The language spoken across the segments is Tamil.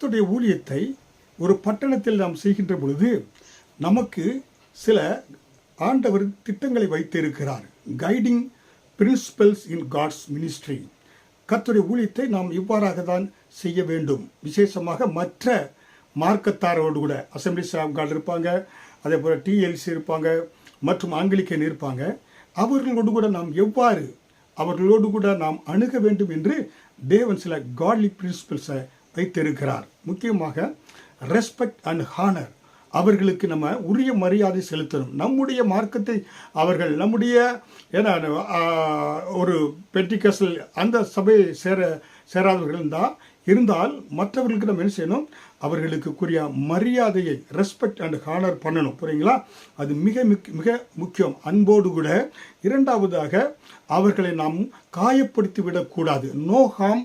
கர்த்துடைய ஊழியத்தை ஒரு பட்டணத்தில் நாம் செய்கின்ற பொழுது நமக்கு சில ஆண்டவர் திட்டங்களை வைத்திருக்கிறார். Guiding principles in God's ministry கத்துடைய ஊழியத்தை நாம் இவ்வாறாக தான் செய்ய வேண்டும். விசேஷமாக மற்ற மார்க்கத்தாரோடு கூட அசம்பிளிஸ் ஆஃப் காட் இருப்பாங்க அதே போல் டிஎல்சி இருப்பாங்க மற்றும் ஆங்கிலிக்கன் இருப்பாங்க. அவர்களோடு கூட நாம் எவ்வாறு அவர்களோடு கூட நாம் அணுக வேண்டும் என்று தேவன் சில காட்லி பிரின்சிபல்ஸை வைத்திருக்கிறார் முக்கியமாக ரெஸ்பெக்ட் அண்ட் ஹானர் அவர்களுக்கு நம்ம உரிய மரியாதை செலுத்தணும். நம்முடைய மார்க்கத்தை அவர்கள் நம்முடைய ஏன்னா ஒரு பெட்டிகஸில் அந்த சபையை சேர சேராதவர்கள் இருந்தால் இருந்தால் மற்றவர்களுக்கு நம்ம என்ன செய்யணும்? அவர்களுக்குரிய மரியாதையை ரெஸ்பெக்ட் அண்ட் ஹானர் பண்ணணும். புரியுங்களா? அது மிக மிக் மிக முக்கியம். அன்போடு கூட இரண்டாவதாக அவர்களை நாம் காயப்படுத்தி விடக்கூடாது. நோ ஹார்ம்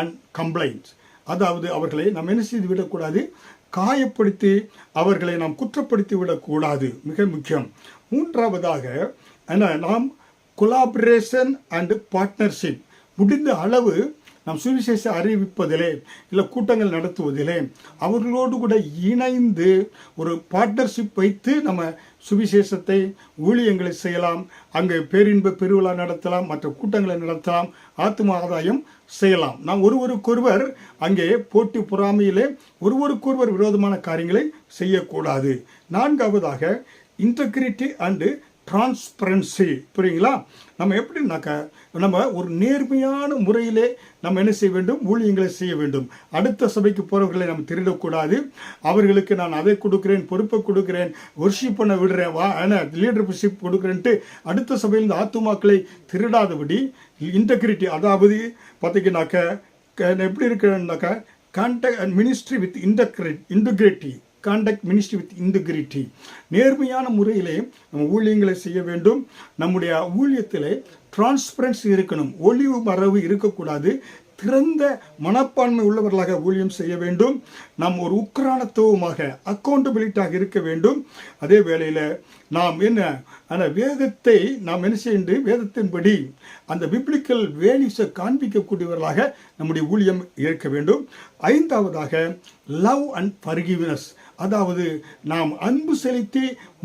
அண்ட் கம்ப்ளைண்ட்ஸ் அதாவது அவர்களை நாம் என்ன செய்து விடக்கூடாது? காயப்படுத்தி அவர்களை நாம் குற்றப்படுத்தி விடக்கூடாது. மிக முக்கியம். மூன்றாவதாக என்ன நாம் கொலாபரேஷன் அண்டு பார்ட்னர்ஷிப் முடிந்த அளவு நாம் சுவிசேஷ அறிவிப்பதிலே இல்லை கூட்டங்கள் நடத்துவதிலே அவர்களோடு கூட இணைந்து ஒரு பார்ட்னர்ஷிப் வைத்து நம்ம சுவிசேஷத்தை ஊழியங்களை செய்யலாம் அங்கே பேரின்ப பெருவிழா நடத்தலாம் மற்ற கூட்டங்களை நடத்தலாம் ஆத்ம ஆதாயம் செய்யலாம். நாம் ஒருவருக்கொருவர் அங்கே போட்டி பொறாமையிலே ஒருவருக்கொருவர் விரோதமான காரியங்களை செய்யக்கூடாது. நான்காவதாக இன்டெகிரிட்டி அண்டு டிரான்ஸ்பரன்சி புரியுங்களா? நம்ம எப்படின்னாக்கா நம்ம ஒரு நேர்மையான முறையிலே நம்ம என்ன செய்ய வேண்டும்? ஊழியங்களை செய்ய வேண்டும். அடுத்த சபைக்கு போகிறவர்களை நம்ம திருடக்கூடாது. அவர்களுக்கு நான் அதை கொடுக்குறேன் பொறுப்பை கொடுக்குறேன் ஒர்ஷிப் பண்ண விடுறேன் வா லீடர்ஷிப் கொடுக்குறேன்ட்டு அடுத்த சபையில் இந்த ஆத்துமாக்களை திருடாதபடி இன்டெகிரிட்டி அதாவது பார்த்தீங்கன்னாக்க க- எப்படி இருக்கிறேன்னாக்கா conduct ministry with integrity integrity conduct ministry with integrity நேர்மையான முறையிலே நம்ம ஊழியங்களை செய்ய வேண்டும். நம்முடைய ஊழியத்திலே டிரான்ஸ்பரன்சி இருக்கணும். ஒளிவு மறைவு இருக்கக்கூடாது. திறந்த மனப்பான்மை உள்ளவர்களாக ஊழியம் செய்ய வேண்டும். நாம் ஒரு உக்கரானத்துவமாக அக்கௌண்டபிலிட்டியாக இருக்க வேண்டும். அதே வேளையில் நாம் என்ன அந்த வேதத்தை நாம் என்ன செய்ய வேதத்தின்படி அந்த பிப்ளிக்கல் வேல்யூஸை காண்பிக்கக்கூடியவர்களாக நம்முடைய ஊழியம் இருக்க வேண்டும். ஐந்தாவதாக லவ் அண்ட் ஃபர்கிவ்னஸ் அதாவது நாம் அன்பு செலுத்தி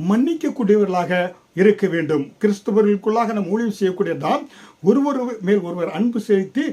மன்னிக்கக்கூடியவர்களாக இருக்க வேண்டும். கிறிஸ்தவர்களுக்குள்ளாக நாம் ஊழியம் செய்யக்கூடிய நாம் ஒருவர் மேல் ஒருவர் அன்பு செலுத்தி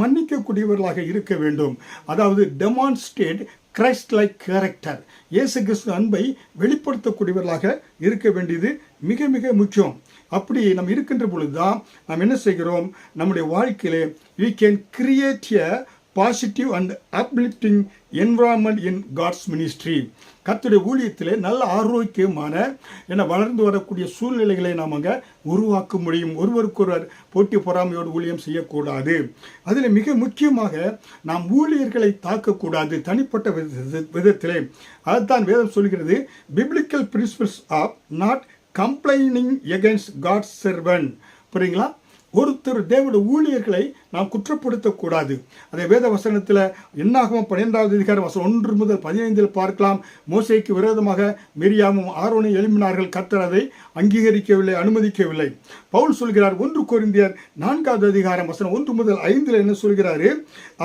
மன்னிக்கக்கூடியவர்களாக இருக்க வேண்டும். அதாவது டெமான்ஸ்ட்ரேட் கிரைஸ்ட் லைக் கேரக்டர் இயேசு கிறிஸ்து அன்பை வெளிப்படுத்தக்கூடியவர்களாக இருக்க வேண்டியது மிக மிக முக்கியம். அப்படி நம்ம இருக்கின்ற பொழுதுதான் நாம் என்ன செய்கிறோம்? நம்முடைய வாழ்க்கையிலே we can create a positive and uplifting environment in God's ministry கத்துடைய ஊழியத்திலே நல்ல ஆரோக்கியமான என வளர்ந்து வரக்கூடிய சூழ்நிலைகளை நாம் அங்கே உருவாக்க முடியும். ஒருவருக்கொருவர் போட்டி பொறாமையோடு ஊழியம் செய்யக்கூடாது. அதில் மிக முக்கியமாக நாம் ஊழியர்களை தாக்கக்கூடாது தனிப்பட்ட வித- விதத்திலே. அதுதான் வேதம் சொல்கிறது biblical principles of not complaining against God's servant புரியுங்களா? ஒருத்தர் தேவனுடைய ஊழியர்களை நாம் குற்றப்படுத்தக்கூடாது. அதை வேத வசனத்தில் என்னாகவும் பன்னிரெண்டாவது அதிகாரம் வசனம் ஒன்று முதல் பதினைந்தில் பார்க்கலாம். மோசைக்கு விரோதமாக மிரியாமும் ஆர்வனை எழுப்பினார்கள் கர்த்தர் அதை அங்கீகரிக்கவில்லை அனுமதிக்கவில்லை. பவுல் சொல்கிறார் ஒன்று கொரிந்தியர் நான்காவது அதிகாரம் வசனம் ஒன்று முதல் ஐந்தில் என்ன சொல்கிறாரு?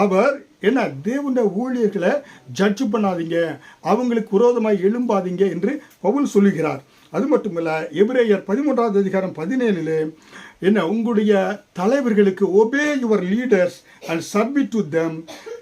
அவர் என்ன தேவனுடைய ஊழியர்களை ஜட்ஜ் பண்ணாதீங்க அவங்களுக்கு விரோதமாக எழும்பாதீங்க என்று பவுல் சொல்லுகிறார். அது மட்டும் இல்லை எபிரேயர் பதிமூன்றாவது அதிகாரம் பதினேழில் என்ன உங்களுடைய தலைவர்களுக்கு obey your leaders and submit to them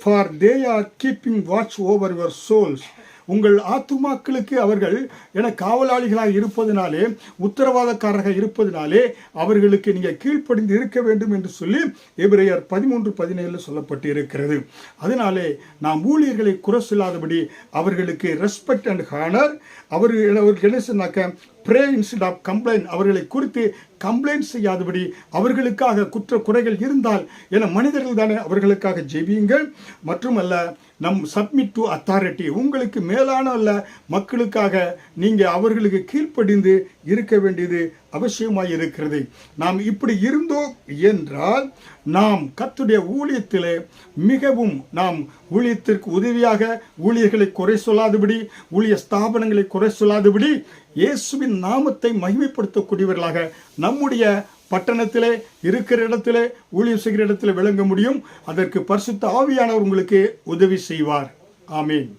for they are keeping watch over your souls உங்கள் ஆத்துமாக்களுக்கு அவர்கள் என காவலாளிகளாக இருப்பதினாலே உத்தரவாதக்காரராக இருப்பதினாலே அவர்களுக்கு நீங்கள் கீழ்ப்படிந்து இருக்க வேண்டும் என்று சொல்லி எபிரேயர் பதிமூன்று பதினேழில் சொல்லப்பட்டு இருக்கிறது அதனாலே நாம் ஊழியர்களை குறை சொல்லாதபடி அவர்களுக்கு ரெஸ்பெக்ட் அண்ட் ஹானர் அவர்கள் அவர்களுக்கு என்ன சொன்னாக்க ப்ரே இன்ஸ்டெட் ஆஃப் கம்ப்ளைண்ட் அவர்களை குறித்து கம்ப்ளைண்ட் செய்யாதபடி அவர்களுக்காக குற்ற குறைகள் இருந்தால் என மனிதர்கள் தானே அவர்களுக்காக ஜெபியுங்கள். மட்டுமல்ல நம் சப்மிட் டு அத்தாரிட்டி உங்களுக்கு மேலான அல்ல மக்களுக்காக நீங்கள் அவர்களுக்கு கீழ்ப்படிந்து இருக்க வேண்டியது அவசியமாக இருக்கிறது நாம் இப்படி இருந்தோம் என்றால் நாம் கத்துடைய ஊழியத்திலே மிகவும் நாம் ஊழியத்திற்கு உதவியாக ஊழியர்களை குறை சொல்லாதபடி ஊழிய ஸ்தாபனங்களை குறை சொல்லாதபடி இயேசுவின் நாமத்தை மகிமைப்படுத்தக்கூடியவர்களாக நம்முடைய பட்டணத்திலே இருக்கிற இடத்திலே ஊழியம் செய்கிற இடத்திலே விளங்க முடியும். அதற்கு பரிசுத்த ஆவியானவர் உங்களுக்கு உதவி செய்வார். ஆமீன்.